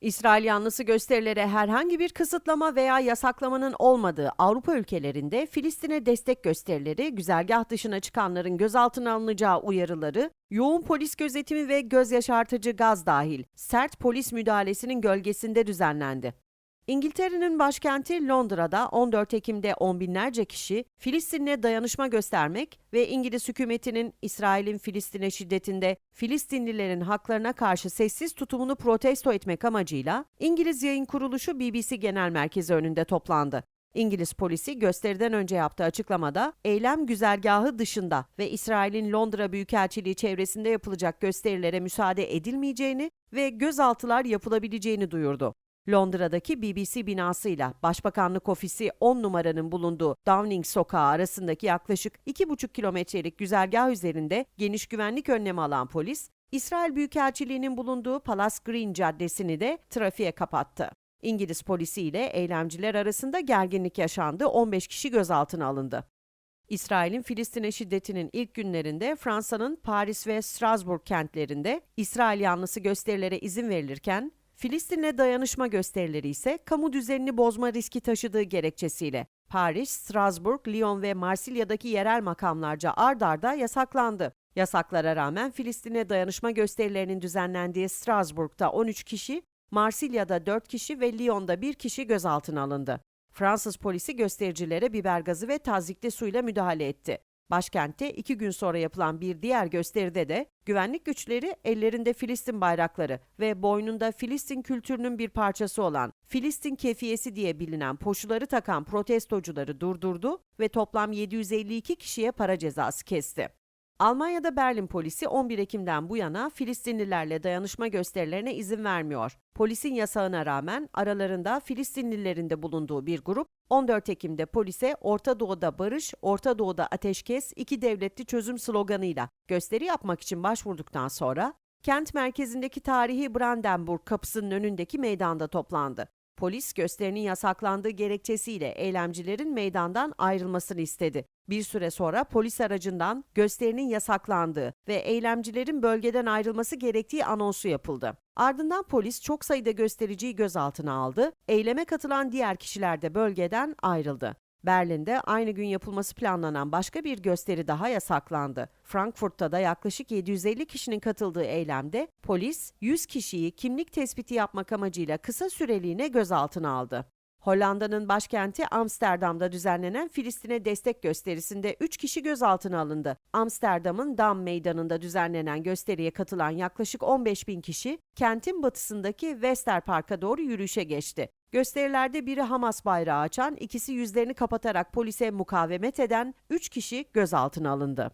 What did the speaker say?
İsrail yanlısı gösterilere herhangi bir kısıtlama veya yasaklamanın olmadığı Avrupa ülkelerinde Filistin'e destek gösterileri, güzergah dışına çıkanların gözaltına alınacağı uyarıları, yoğun polis gözetimi ve göz yaşartıcı gaz dahil sert polis müdahalesinin gölgesinde düzenlendi. İngiltere'nin başkenti Londra'da 14 Ekim'de on binlerce kişi Filistin'le dayanışma göstermek ve İngiliz hükümetinin İsrail'in Filistin'e şiddetinde Filistinlilerin haklarına karşı sessiz tutumunu protesto etmek amacıyla İngiliz yayın kuruluşu BBC Genel Merkezi önünde toplandı. İngiliz polisi gösteriden önce yaptığı açıklamada eylem güzergahı dışında ve İsrail'in Londra Büyükelçiliği çevresinde yapılacak gösterilere müsaade edilmeyeceğini ve gözaltılar yapılabileceğini duyurdu. Londra'daki BBC binasıyla Başbakanlık Ofisi 10 numaranın bulunduğu Downing Sokağı arasındaki yaklaşık 2,5 kilometrelik güzergah üzerinde geniş güvenlik önlemi alan polis, İsrail Büyükelçiliği'nin bulunduğu Palace Green Caddesi'ni de trafiğe kapattı. İngiliz polisi ile eylemciler arasında gerginlik yaşandı, 15 kişi gözaltına alındı. İsrail'in Filistin'e şiddetinin ilk günlerinde Fransa'nın Paris ve Strasbourg kentlerinde İsrail yanlısı gösterilere izin verilirken Filistin'le dayanışma gösterileri ise kamu düzenini bozma riski taşıdığı gerekçesiyle Paris, Strasbourg, Lyon ve Marsilya'daki yerel makamlarca ard arda yasaklandı. Yasaklara rağmen Filistin'e dayanışma gösterilerinin düzenlendiği Strasbourg'da 13 kişi, Marsilya'da 4 kişi ve Lyon'da 1 kişi gözaltına alındı. Fransız polisi göstericilere biber gazı ve tazikli suyla müdahale etti. Başkentte iki gün sonra yapılan bir diğer gösteride de güvenlik güçleri ellerinde Filistin bayrakları ve boynunda Filistin kültürünün bir parçası olan Filistin kefiyesi diye bilinen poşuları takan protestocuları durdurdu ve toplam 752 kişiye para cezası kesti. Almanya'da Berlin polisi 11 Ekim'den bu yana Filistinlilerle dayanışma gösterilerine izin vermiyor. Polisin yasağına rağmen aralarında Filistinlilerin de bulunduğu bir grup 14 Ekim'de polise Orta Doğu'da barış, Orta Doğu'da ateşkes, iki devletli çözüm sloganıyla gösteri yapmak için başvurduktan sonra kent merkezindeki tarihi Brandenburg kapısının önündeki meydanda toplandı. Polis gösterinin yasaklandığı gerekçesiyle eylemcilerin meydandan ayrılmasını istedi. Bir süre sonra polis aracından gösterinin yasaklandığı ve eylemcilerin bölgeden ayrılması gerektiği anonsu yapıldı. Ardından polis çok sayıda göstericiyi gözaltına aldı. Eyleme katılan diğer kişiler de bölgeden ayrıldı. Berlin'de aynı gün yapılması planlanan başka bir gösteri daha yasaklandı. Frankfurt'ta da yaklaşık 750 kişinin katıldığı eylemde polis 100 kişiyi kimlik tespiti yapmak amacıyla kısa süreliğine gözaltına aldı. Hollanda'nın başkenti Amsterdam'da düzenlenen Filistin'e destek gösterisinde 3 kişi gözaltına alındı. Amsterdam'ın Dam Meydanı'nda düzenlenen gösteriye katılan yaklaşık 15 bin kişi kentin batısındaki Westerpark'a doğru yürüyüşe geçti. Gösterilerde biri Hamas bayrağı açan, ikisi yüzlerini kapatarak polise mukavemet eden 3 kişi gözaltına alındı.